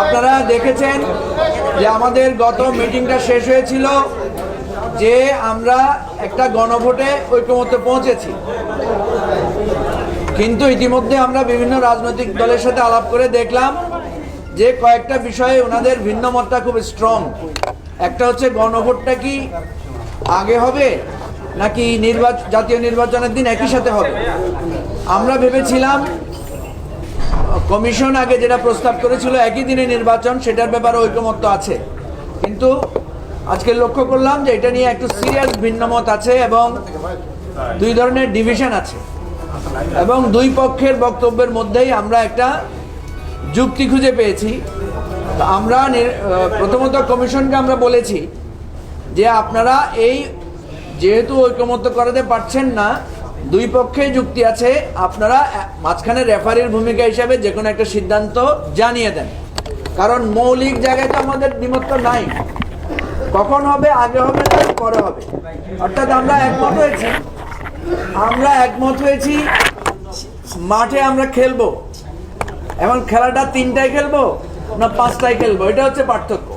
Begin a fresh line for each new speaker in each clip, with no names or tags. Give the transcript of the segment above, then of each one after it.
আপনারা দেখেছেন যে আমাদের গত মিটিংটা শেষ হয়েছিল যে আমরা একটা গণভোটে ঐক্যমত্যে পৌঁছেছি। কিন্তু ইতিমধ্যে আমরা বিভিন্ন রাজনৈতিক দলের সাথে আলাপ করে দেখলাম যে কয়েকটা বিষয়ে ওনাদের ভিন্ন মতটা খুব স্ট্রং একটা হচ্ছে গণভোটটা কি আগে হবে নাকি নির্বাচন জাতীয় নির্বাচনের দিন একই সাথে হবে? আমরা ভেবেছিলাম কমিশন আগে যেটা প্রস্তাব করেছিল, একই দিনে নির্বাচন, সেটার ব্যাপারে ঐকমত্য আছে। কিন্তু আজকে লক্ষ্য করলাম যে এটা নিয়ে একটু সিরিয়াস ভিন্নমত আছে এবং দুই ধরনের ডিভিশন আছে। এবং দুই পক্ষের বক্তব্যের মধ্যেই আমরা একটা যুক্তি খুঁজে পেয়েছি। আমরা প্রথমত কমিশনকে আমরা বলেছি যে আপনারা এই যেহেতু ঐকমত্য করাতে পারছেন না দুই পক্ষে যুক্তি আছে, আপনারা মাঝখানে রেফারির ভূমিকা হিসাবে যে কোনো একটা সিদ্ধান্ত জানিয়ে দেন। কারণ মৌলিক জায়গায় তো আমাদের দ্বিমত নাই। কখন হবে, আগে হবে না পরে হবে। অর্থাৎ আমরা একমত হয়েছি। আমরা একমত হয়েছি, মাঠে আমরা খেলব। এখন খেলাটা তিনটায় খেলব না পাঁচটায় খেলব? এটা হচ্ছে পার্থক্য।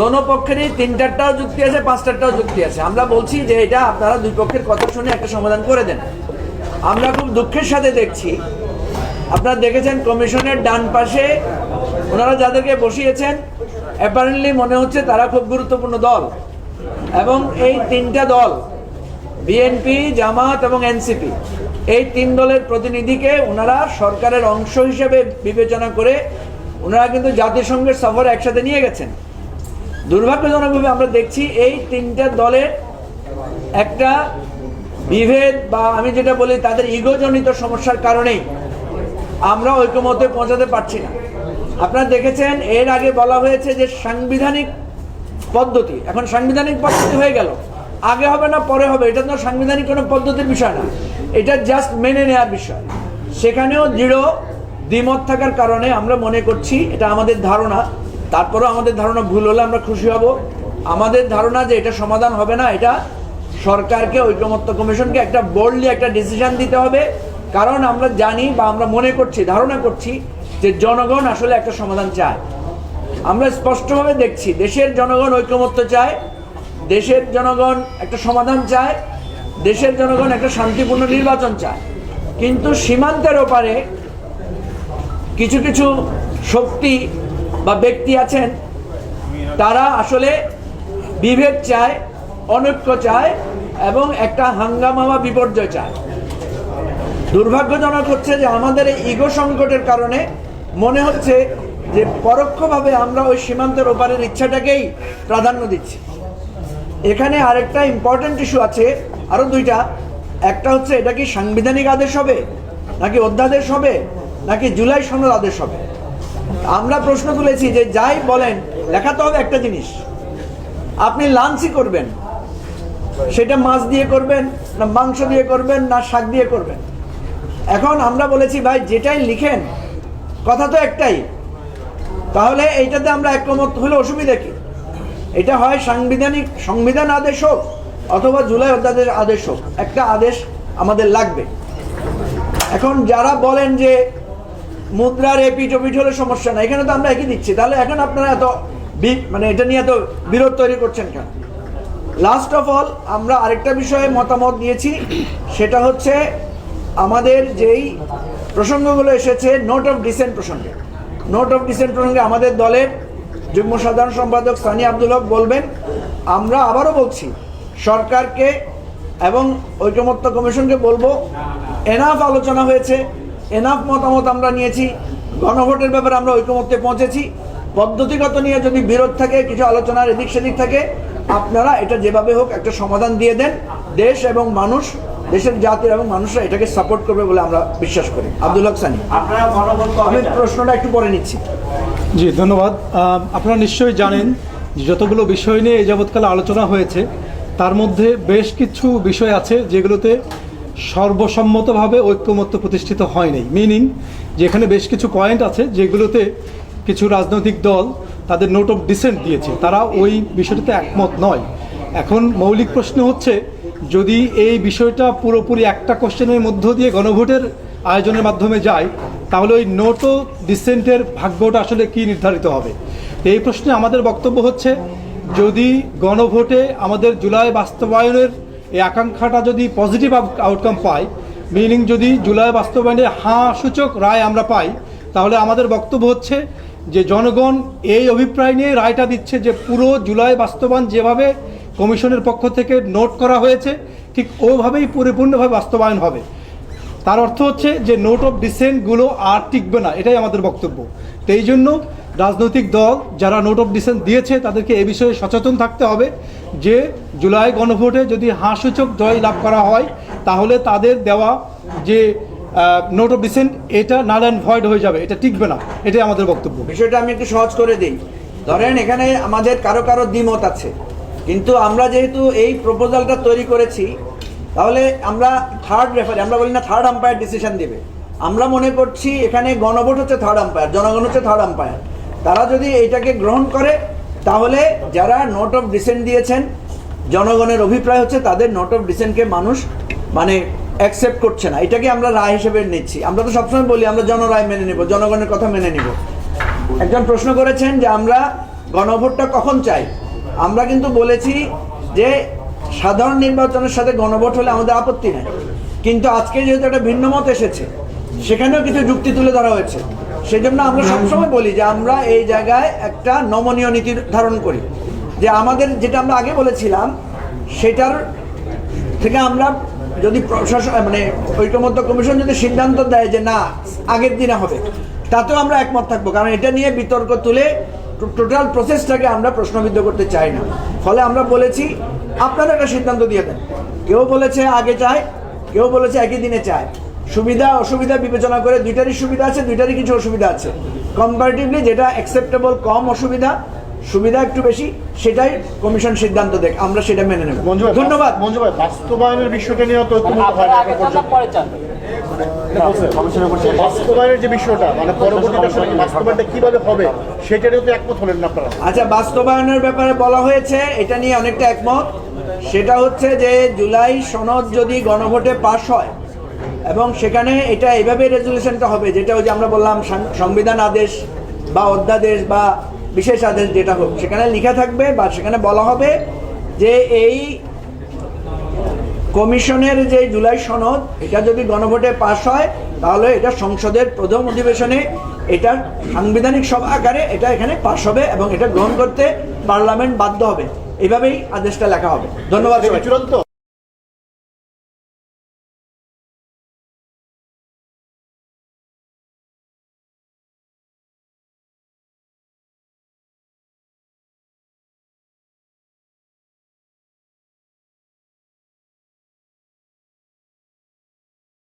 দোনো পক্ষেরই তিনটারটাও যুক্তি আছে, পাঁচটারটাও যুক্তি আছে। আমরা বলছি যে এটা আপনারা দুই পক্ষের কথা শুনে একটা সমাধান করে দেন। আমরা খুব দুঃখের সাথে দেখছি। আপনারা দেখেছেন কমিশনের ডান পাশে ওনারা যাদেরকে বসিয়েছেন অ্যাপারেন্টলি মনে হচ্ছে তারা খুব গুরুত্বপূর্ণ দল। এবং এই তিনটা দল বিএনপি জামাত এবং এনসিপি এই তিন দলের প্রতিনিধিকে ওনারা সরকারের অংশ হিসেবে বিবেচনা করে ওনারা কিন্তু জাতিসংঘের সফর একসাথে নিয়ে গেছেন। দুর্ভাগ্যজনকভাবে আমরা দেখছি এই তিনটা দলের একটা বিভেদ বা আমি যেটা বলি তাদের ইগোজনিত সমস্যার কারণেই আমরা ঐক্যমতে পৌঁছাতে পারছি না। আপনারা দেখেছেন, এর আগে বলা হয়েছে যে সাংবিধানিক পদ্ধতি, এখন সাংবিধানিক পদ্ধতি হয়ে গেল। আগে হবে না, পরে হবে, এটা তো সাংবিধানিক কোনো পদ্ধতির বিষয় না। এটা জাস্ট মেনে নেওয়ার বিষয়। সেখানেও দৃঢ় দ্বিমত থাকার কারণে আমরা মনে করছি এটা আমাদের ধারণা। তারপরেও আমাদের ধারণা ভুল হলে আমরা খুশি হব। আমাদের ধারণা যে এটা সমাধান হবে না, এটা সরকারকে ঐকমত্য কমিশনকে একটা বোল্ডলি একটা ডিসিশন দিতে হবে। কারণ আমরা জানি বা আমরা মনে করছি, ধারণা করছি যে জনগণ আসলে একটা সমাধান চায়। আমরা স্পষ্টভাবে দেখছি, দেশের জনগণ ঐক্যমত্য চায়, দেশের জনগণ একটা সমাধান চায়, দেশের জনগণ একটা শান্তিপূর্ণ নির্বাচন চায়। কিন্তু সীমান্তের ওপারে কিছু কিছু শক্তি বা ব্যক্তি আছেন, তারা আসলে বিভেদ চায়, অনৈক্য চায় এবং একটা হাঙ্গামা বা বিপর্যয় চায়। দুর্ভাগ্যজনক হচ্ছে যে আমাদের এই ইগো সংকটের কারণে মনে হচ্ছে যে পরোক্ষভাবে আমরা ওই সীমান্তের ওপারের ইচ্ছাটাকেই প্রাধান্য দিচ্ছি। এখানে আরেকটা ইম্পর্ট্যান্ট ইস্যু আছে আরও দুইটা। একটা হচ্ছে, এটা কি সাংবিধানিক আদেশ হবে, নাকি অধ্যাদেশ হবে, নাকি জুলাই সনদ আদেশ হবে? আমরা প্রশ্ন তুলেছি যে যাই বলেন লেখাতে হবে একটা জিনিস। আপনি লাঞ্চই করবেন। সেটা মাছ দিয়ে করবেন, না মাংস দিয়ে করবেন, না শাক দিয়ে করবেন। এখন আমরা বলেছি, ভাই, যেটাই লিখেন, কথা তো একটাই। তাহলে এইটাতে আমরা একমত হলে অসুবিধা কি? এটা হয় সাংবিধানিক সংবিধান আদেশ হোক, অথবা জুলাই অধ্যাদেশ আদেশ হোক। একটা আদেশ আমাদের লাগবে। এখন যারা বলেন যে মুদ্রার এপিঠ ওপিঠ হলে সমস্যা না এখানে তো আমরা একই দিচ্ছি। তাহলে এখন আপনারা এত মানে এটা নিয়ে এত বিরোধ তৈরি করছেন কেন? লাস্ট অফ অল আমরা আরেকটা বিষয়ে মতামত দিয়েছি। সেটা হচ্ছে আমাদের যেই প্রসঙ্গগুলো এসেছে নোট অফ ডিসেন্ট প্রসঙ্গে। নোট অফ ডিসেন্ট প্রসঙ্গে আমাদের দলের যুগ্ম সাধারণ সম্পাদক সানি আব্দুল হক বলবেন, আমরা আবারও বলছি, সরকারকে এবং ঐকমত্য কমিশনকে বলব এনাফ আলোচনা হয়েছে। এনাফ মতামত আমরা নিয়েছি গণভোটের ব্যাপারে আমরা ঐকমত্যে পৌঁছেছি। পদ্ধতিগত নিয়ে যদি বিরোধ থাকে কিছু আলোচনার এদিক সেদিক থাকে আপনারা এটা যেভাবে হোক একটা সমাধান দিয়ে দেন। দেশ এবং মানুষ দেশের জাতির এবং মানুষরা এটাকে সাপোর্ট করবে বলে আমরা বিশ্বাস করি। আব্দুল হক সানি।
আপনারা গণভোট
আমি প্রশ্নটা একটু পরে নিচ্ছি।
জি ধন্যবাদ। আপনারা নিশ্চয়ই জানেন যে যতগুলো বিষয় নিয়ে এই যাবৎকালে আলোচনা হয়েছে তার মধ্যে বেশ কিছু বিষয় আছে যেগুলোতে সর্বসম্মতভাবে ঐক্যমত্য প্রতিষ্ঠিত হয়নি মিনিং যেখানে বেশ কিছু পয়েন্ট আছে, যেগুলোতে কিছু রাজনৈতিক দল তাদের নোট অফ ডিসেন্ট দিয়েছে। তারা ওই বিষয়টিতে একমত নয়। এখন মৌলিক প্রশ্ন হচ্ছে, যদি এই বিষয়টা পুরোপুরি একটা কোশ্চেনের মধ্য দিয়ে গণভোটের আয়োজনের মাধ্যমে যায়, তাহলে ওই নোটো ডিসেন্টের ভাগ্যটা আসলে কি নির্ধারিত হবে? এই প্রশ্নে আমাদের বক্তব্য হচ্ছে, যদি গণভোটে আমাদের জুলাই বাস্তবায়নের এই আকাঙ্ক্ষাটা যদি পজিটিভ আউটকাম পায় মিনিং যদি জুলাই বাস্তবায়নে হাঁ সূচক রায় আমরা পাই, তাহলে আমাদের বক্তব্য হচ্ছে যে জনগণ এই অভিপ্রায় নিয়ে রায়টা দিচ্ছে যে পুরো জুলাই বাস্তবায়ন যেভাবে কমিশনের পক্ষ থেকে নোট করা হয়েছে, ঠিক ওভাবেই পরিপূর্ণভাবে বাস্তবায়ন হবে। তার অর্থ হচ্ছে যে নোট অফ ডিসেন্টগুলো আর টিকবে না, এটাই আমাদের বক্তব্য। তো এই জন্য রাজনৈতিক দল যারা নোট অফ ডিসেন্ট দিয়েছে, তাদেরকে এ বিষয়ে সচেতন থাকতে হবে যে জুলাই গণভোটে যদি হাসূচক জয় লাভ করা হয়, তাহলে তাদের দেওয়া যে নোট অফ ডিসেন্ট এটা নাল অ্যান্ড ভয়েড হয়ে যাবে, এটা টিকবে না, এটাই আমাদের বক্তব্য।
বিষয়টা আমি একটু সহজ করে দিই। ধরেন এখানে আমাদের কারও কারও দ্বিমত আছে, কিন্তু আমরা যেহেতু এই প্রপোজালটা তৈরি করেছি তাহলে আমরা থার্ড রেফারি আমরা বলি না থার্ড আম্পায়ার ডিসিশন দেবে। আমরা মনে করছি এখানে গণভোট হচ্ছে থার্ড আম্পায়ার জনগণ হচ্ছে থার্ড আম্পায়ার তারা যদি এইটাকে গ্রহণ করে, তাহলে যারা নোট অফ ডিসেন্ট দিয়েছেন, জনগণের অভিপ্রায় হচ্ছে তাদের নোট অফ ডিসেন্টকে মানুষ মানে অ্যাকসেপ্ট করছে না। এটাকে আমরা রায় হিসেবে নিচ্ছি। আমরা তো সবসময় বলি, আমরা জনরায় মেনে নেব, জনগণের কথা মেনে নিব। একজন প্রশ্ন করেছেন যে আমরা গণভোটটা কখন চাই? আমরা কিন্তু বলেছি যে সাধারণ নির্বাচনের সাথে গণভোট হলে আমাদের আপত্তি নেই। কিন্তু আজকে যেহেতু একটা ভিন্ন মত এসেছে, সেখানেও কিছু যুক্তি তুলে ধরা হয়েছে। সেই জন্য আমরা সবসময় বলি যে আমরা এই জায়গায় একটা নমনীয় নীতি ধারণ করি। যে আমাদের যেটা আমরা আগে বলেছিলাম, সেটার থেকে আমরা যদি প্রশাসন মানে ঐক্যমত্য কমিশন যদি সিদ্ধান্ত দেয় যে না, আগের দিনে হবে, তাতেও আমরা একমত থাকব। কারণ এটা নিয়ে বিতর্ক তুলে টোটাল প্রসেসটাকে আমরা প্রশ্নবিদ্ধ করতে চাই না। ফলে আমরা বলেছি আপনারা একটা সিদ্ধান্ত দিয়ে দেন। কেউ বলেছে আগে চায় কেউ বলেছে একই দিনে চায়। সুবিধা অসুবিধা বিবেচনা করে দুইটারই সুবিধা আছে দুইটারই কিছু অসুবিধা আছে। কম্পারেটিভলি যেটা অ্যাকসেপ্টেবল কম অসুবিধা সুবিধা একটু বেশি সেটাই কমিশন সিদ্ধান্ত দেখ আমরা সেটা মেনে নেব। ধন্যবাদ।
মঞ্জু ভাই বাস্তবায়নের বিষয়টা নিয়ে তো বাস্তবায়নের যে বিষয়টা মানে পরবর্তীতে আসলে বাস্তবায়নটা কীভাবে হবে সেটারও তো একমত হলেন না আপনারা?
আচ্ছা বাস্তবায়নের ব্যাপারে বলা হয়েছে এটা নিয়ে অনেকটা একমত। সেটা হচ্ছে যে জুলাই সনদ যদি গণভোটে পাশ হয় এবং সেখানে এটা এইভাবে রেজলিউশনটা হবে যেটা ওই যে আমরা বললাম সংবিধান আদেশ বা অধ্যাদেশ বা বিশেষ আদেশ যেটা হোক সেখানে লেখা থাকবে বা সেখানে বলা হবে যে এই কমিশনের যে জুলাই সনদ, এটা যদি গণভোটে পাশ হয়, তাহলে এটা সংসদের প্রথম অধিবেশনে এটা সাংবিধানিক সভা আকারে এটা এখানে পাশ হবে এবং এটা গ্রহণ করতে পার্লামেন্ট বাধ্য হবে। এভাবেই আদেশটা লেখা হবে। ধন্যবাদ
চূড়ান্ত।